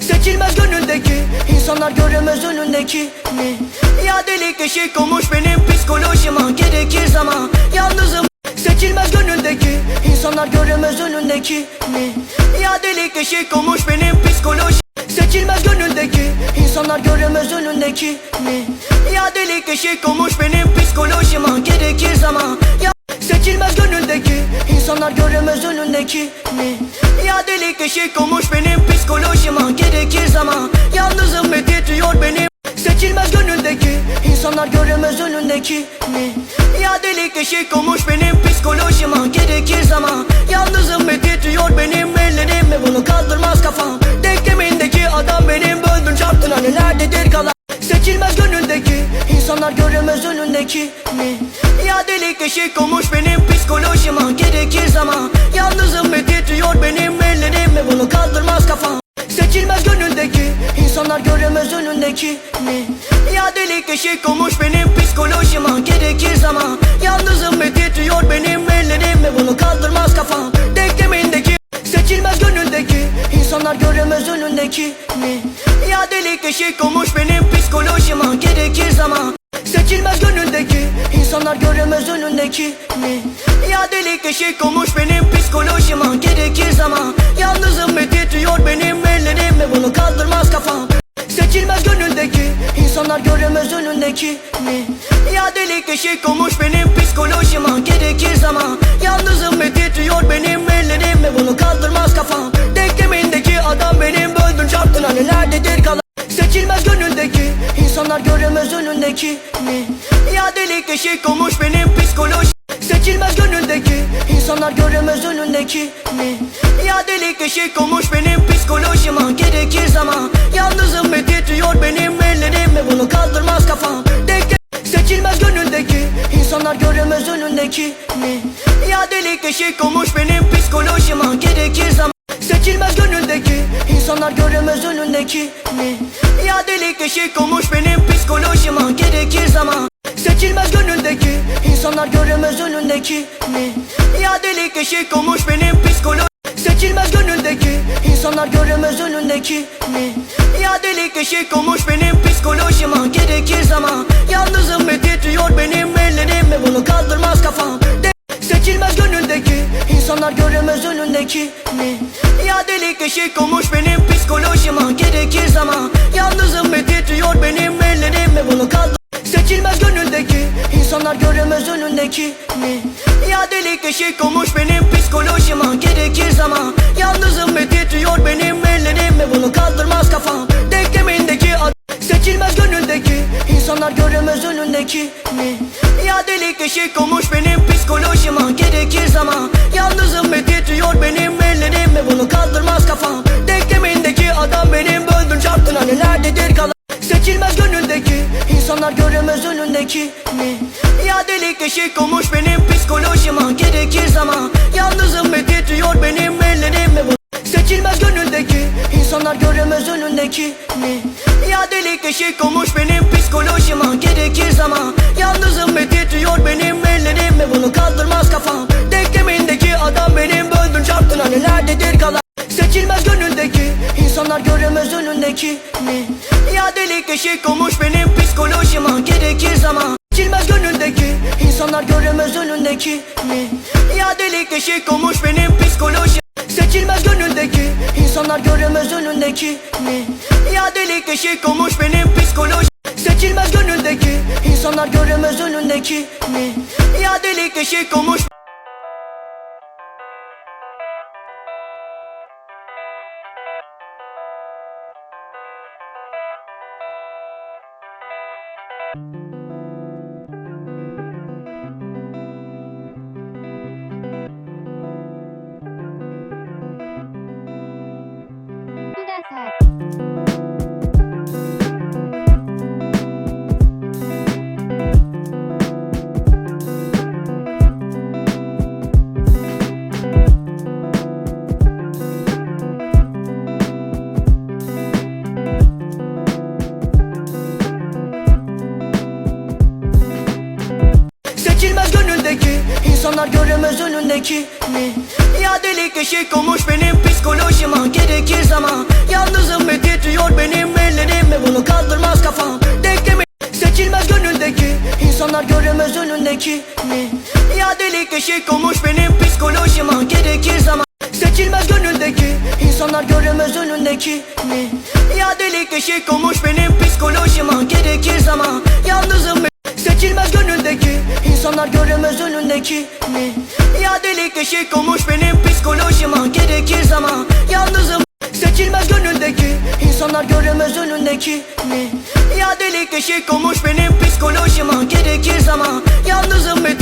Seçilmez gönüldeki insanlar göremez önündeki mi? Ya delik eşik olmuş benim psikolojima Gerekir zaman. Yalnızım Seçilmez gönüldeki insanlar göremez önündeki mi? Ya delik eşik olmuş benim psikoloji Seçilmez gönüldeki insanlar göremez önündeki mi? Ya delik eşik olmuş benim psikolojima Gerekir zaman. Ya Seçilmez gönüldeki insanlar göremez önündeki mi Ya delik eşik olmuş benim psikolojima Gerekir zaman. Yalnızım ve titriyor benim. Seçilmez gönüldeki insanlar göremez önündeki mi? Ya delik eşik olmuş benim psikolojima Gerekir zaman. Yalnızım ve titriyor benim ellerim Ve bunu kaldırmaz kafam. Denklemindeki adam benim Böldün çarptın hani nerededir kalan? Seçilmez gönüldeki insanlar göremez önündeki mi? Ya delik eşik olmuş benim psikolojima Gerekir zaman. Yalnızım ve titriyor benim ellerim Ve bunu kaldırmaz kafam. Seçilmez gönüldeki insanlar göremez önündeki mi Ya delik eşik olmuş benim psikolojima Gerekir zaman. Yalnızım ve titriyor benim ellerim Ve bunu kaldırmaz kafam. Denklemindeki Seçilmez gönüldeki insanlar göremez önündeki mi Ya delik eşik olmuş benim psikolojima Gerekir zaman. Seçilmez gönüldeki insanlar göremez önündeki mi Ya delik eşik olmuş benim psikolojima insanlar göremez önündeki mi? Ya delik eşik olmuş benim psikolojima Gerekir zaman. Yalnızım ve titriyor benim ellerim Ve bunu kaldırmaz kafam. Denklemindeki adam benim Böldün çarptın hani nerededir kalan? Seçilmez gönüldeki insanlar göremez önündeki mi? Ya delik eşik olmuş benim psikoloji Seçilmez gönüldeki insanlar göremez önündeki mi? Ya delik eşik olmuş benim psikolojima Gerekir zaman mi? Ya delik eşik olmuş benim psikolojima Gerekir zaman Seçilmez gönüldeki insanlar göremez önündeki mi? Ya delik eşik olmuş benim psikolojima Gerekir zaman Seçilmez gönüldeki insanlar göremez önündeki mi? Ya delik eşik olmuş benim psikoloji Seçilmez gönüldeki insanlar göremez önündeki mi? Ya delik eşik olmuş benim psikolojima Gerekir zaman. Yalnızım ve titriyor benim ellerim Ve bunu kaldırmaz kafam. De Seçilmez gönüldeki insanlar göremez önündeki mi? Ya delik eşik olmuş benim psikolojima Gerekir zaman. Yalnızım ve titriyor benim ellerim Ve bunu kaldır Seçilmez gönüldeki insanlar göremez önündeki mi? Ya delik eşik olmuş benim psikolojima Gerekir zaman. Yalnızım ve titriyor benim ellerim Ve bunu kaldırmaz kafam Denklemindeki ad Seçilmez gönüldeki insanlar göremez önündeki mi? Ya delik eşik olmuş benim psikolojima Gerekir zaman. Yalnızım ve titriyor benim ellerim Ve bunu kaldırmaz önündeki mi? Ya delik eşik olmuş benim psikolojima Gerekir zaman. Yalnızım ve titriyor benim ellerim Seçilmez gönüldeki insanlar göremez önündeki mi? Ya delik eşik olmuş benim psikolojima Gerekir zaman. Yalnızım ve titriyor benim ellerim bunu kaldırmaz insanlar göremez önündeki mi? Ya delik eşik olmuş benim psikolojima Gerekir zaman. Seçilmez gönüldeki insanlar göremez önündeki mi? Ya delik eşik olmuş benim psikoloji Seçilmez gönüldeki insanlar göremez önündeki mi? Ya delik eşik olmuş benim psikoloji Seçilmez gönüldeki insanlar göremez önündeki mi? Ya delik eşik olmuş Seçilmez insanlar göremez önündeki mi? Ya delik eşik olmuş benim psikolojime ah, Gerekir zaman yalnızım ve titriyor benim ellerim Ve bunu kaldırmaz kafam Dekleme seçilmez gönüldeki İnsanlar göremez önündeki mi? Ya delik eşik olmuş benim psikolojime ah, Gerekir zaman Seçilmez gönüldeki insanlar göremez önündeki mi? Ya delik eşik olmuş benim psikolojime ah, Gerekir zaman yalnızım ve Seçilmez gönüldeki insanlar göremez önündeki mi? Ya delik eşik olmuş benim psikolojime gerekir zaman Yalnızım Seçilmez gönüldeki insanlar göremez önündeki mi? Ya delik eşik olmuş benim psikolojime gerekir zaman Yalnızım ve